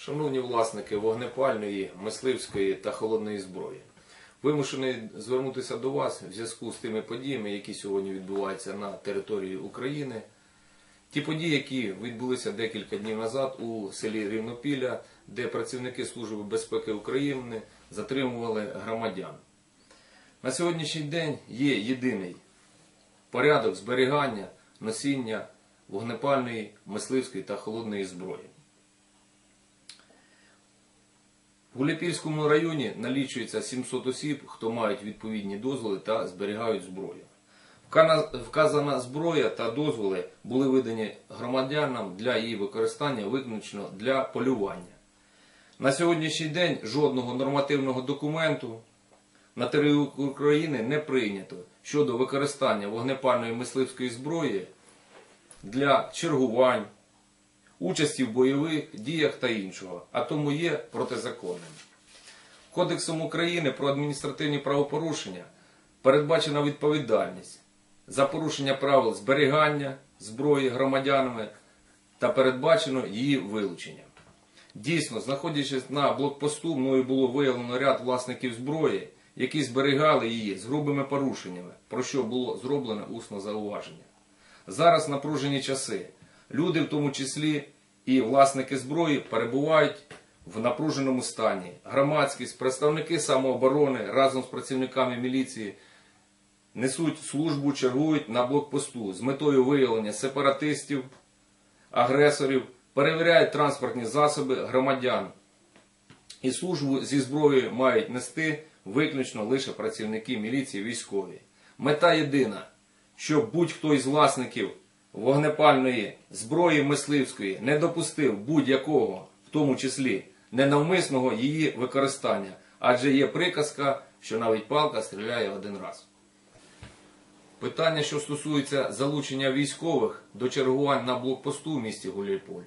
Шановні власники вогнепальної, мисливської та холодної зброї, вимушений звернутися до вас в зв'язку з тими подіями, які сьогодні відбуваються на території України. Ті події, які відбулися декілька днів назад у селі Рівнопілля, де працівники Служби безпеки України затримували громадян. На сьогоднішній день є єдиний порядок зберігання, носіння вогнепальної, мисливської та холодної зброї. В Гуляпільському районі налічується 700 осіб, хто мають відповідні дозволи та зберігають зброю. Вказана зброя та дозволи були видані громадянам для її використання виключно для полювання. На сьогоднішній день жодного нормативного документу на території України не прийнято щодо використання вогнепальної мисливської зброї для чергувань, участі в бойових діях та іншого, а тому є протизаконним. Кодексом України про адміністративні правопорушення передбачена відповідальність за порушення правил зберігання зброї громадянами та передбачено її вилучення. Дійсно, знаходячись на блокпосту, мною було виявлено ряд власників зброї, які зберігали її з грубими порушеннями, про що було зроблено усне зауваження. Зараз напружені часи. Люди, в тому числі і власники зброї, перебувають в напруженому стані. Громадськість, представники самооборони разом з працівниками міліції несуть службу, чергують на блокпосту з метою виявлення сепаратистів, агресорів, перевіряють транспортні засоби громадян. І службу зі зброєю мають нести виключно лише працівники міліції військові. Мета єдина, щоб будь-хто із власників вогнепальної зброї мисливської не допустив будь-якого, в тому числі ненавмисного її використання, адже є приказка, що навіть палка стріляє один раз. Питання, що стосується залучення військових до чергувань на блокпосту в місті Гуляйполі.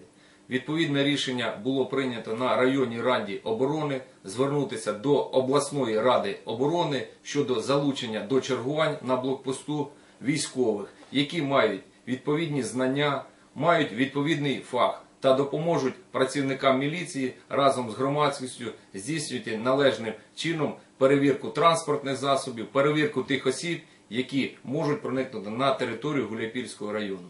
Відповідне рішення було прийнято на районній раді оборони звернутися до обласної ради оборони щодо залучення до чергувань на блокпосту військових, які мають відповідні знання, мають відповідний фах та допоможуть працівникам міліції разом з громадськістю здійснювати належним чином перевірку транспортних засобів, перевірку тих осіб, які можуть проникнути на територію Гуляйпільського району.